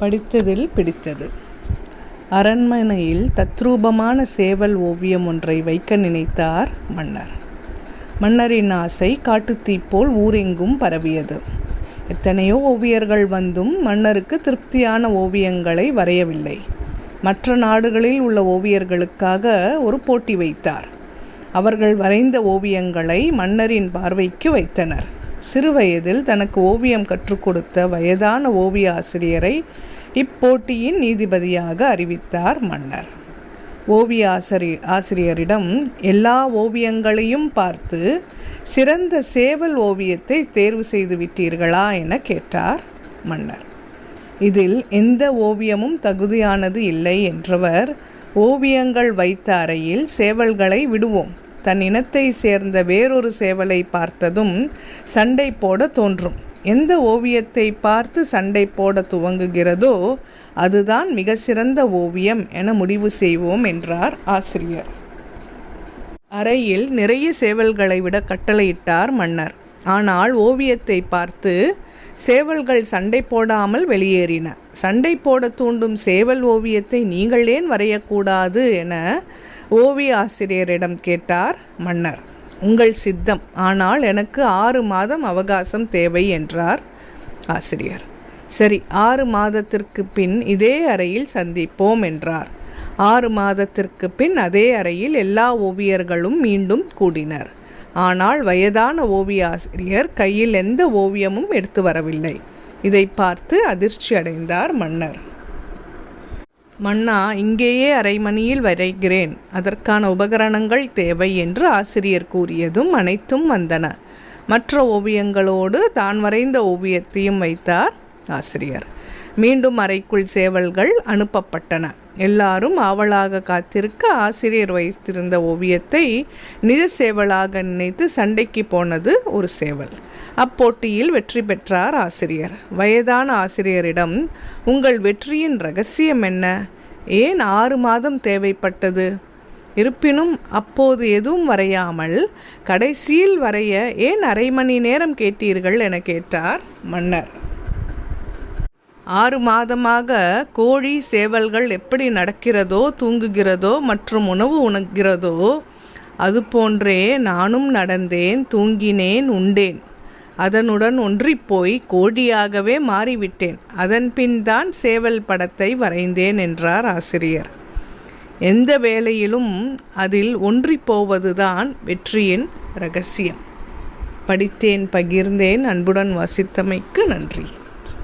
படித்ததில் பிடித்தது. அரண்மனையில் தத்ரூபமான சேவல் ஓவியம் ஒன்றை வைக்க நினைத்தார் மன்னர். மன்னரின் ஆசை காட்டுத்தீ போல் ஊரெங்கும் பரவியது. எத்தனையோ ஓவியர்கள் வந்தும் மன்னருக்கு திருப்தியான ஓவியங்களை வரையவில்லை. மற்ற நாடுகளில் உள்ள ஓவியர்களுக்காக ஒரு போட்டி வைத்தார். அவர்கள் வரைந்த ஓவியங்களை மன்னரின் பார்வைக்கு வைத்தனர். சிறுவயதில் தனக்கு ஓவியம் கற்றுக் கொடுத்த வயதான ஓவிய ஆசிரியரை இப்போட்டியின் நீதிபதியாக அறிவித்தார் மன்னர். ஓவிய ஆசிரி ஆசிரியரிடம் எல்லா ஓவியங்களையும் பார்த்து சிறந்த சேவல் ஓவியத்தை தேர்வு செய்து விட்டீர்களா என கேட்டார் மன்னர். இதில் எந்த ஓவியமும் தகுதியானது இல்லை என்றவர் ஓவியங்கள் வைத்த அறையில் சேவல்களை விடுவோம் தன் இனத்தை சேர்ந்த வேறொரு சேவலை பார்த்ததும் சண்டை போட தோன்றும். எந்த ஓவியத்தை பார்த்து சண்டை போட துவங்குகிறதோ அதுதான் மிக சிறந்த ஓவியம் என முடிவு செய்வோம் என்றார் ஆசிரியர். அறையில் நிறைய சேவல்களை விட கட்டளையிட்டார் மன்னர். ஆனால் ஓவியத்தை பார்த்து சேவல்கள் சண்டை போடாமல் வெளியேறின. சண்டை போட தூண்டும் சேவல் ஓவியத்தை நீங்கள் ஏன் வரையக்கூடாது என ஓவிய ஆசிரியரிடம் கேட்டார் மன்னர் உங்கள் சித்தம். ஆனால் எனக்கு ஆறு மாதம் அவகாசம் தேவை என்றார் ஆசிரியர். சரி ஆறு மாதத்திற்கு பின் இதே அறையில் சந்திப்போம் என்றார். ஆறு மாதத்திற்கு பின் அதே அறையில் எல்லா ஓவியர்களும் மீண்டும் கூடினர். ஆனால் வயதான ஓவிய ஆசிரியர் கையில் எந்த ஓவியமும் எடுத்து வரவில்லை. இதை பார்த்து அதிர்ச்சி அடைந்தார் மன்னர். மன்னா இங்கேயே அரைமணியில் வரைகிறேன். அதற்கான உபகரணங்கள் தேவை என்று ஆசிரியர் கூறியதும் அனைத்தும் வந்தன. மற்ற ஓவியங்களோடு தான் வரைந்த ஓவியத்தையும் வைத்தார் ஆசிரியர். மீண்டும் அறைக்குள் சேவல்கள் அனுப்பப்பட்டன. எல்லாரும் ஆவலாக காத்திருக்க ஆசிரியர் வைத்திருந்த ஓவியத்தை நிஜ சேவலாக நினைத்து சண்டைக்கு போனது ஒரு சேவல். அப்போட்டியில் வெற்றி பெற்றார் ஆசிரியர். வயதான ஆசிரியரிடம் உங்கள் வெற்றியின் ரகசியம் என்ன? ஏன் ஆறு மாதம் தேவைப்பட்டது? இருப்பினும் அப்போது எதுவும் வரையாமல் கடைசியில் வரைய ஏன் அரை மணி நேரம் கேட்டீர்கள்? என கேட்டார் மன்னர். ஆறு மாதமாக கோழி சேவல்கள் எப்படி நடக்கிறதோ தூங்குகிறதோ மற்றும் உணவு உணர்கிறதோ அதுபோன்றே நானும் நடந்தேன் தூங்கினேன் உண்டேன். அதனுடன் ஒன்றிப்போய் கோடியாகவே மாறிவிட்டேன். அதன்பின் தான் சேவல் படத்தை வரைந்தேன் என்றார் ஆசிரியர். எந்த வேலையிலும் அதில் ஒன்றிப்போவதுதான் வெற்றியின் ரகசியம். படித்தேன் பகிர்ந்தேன். அன்புடன் வாசித்தமைக்கு நன்றி.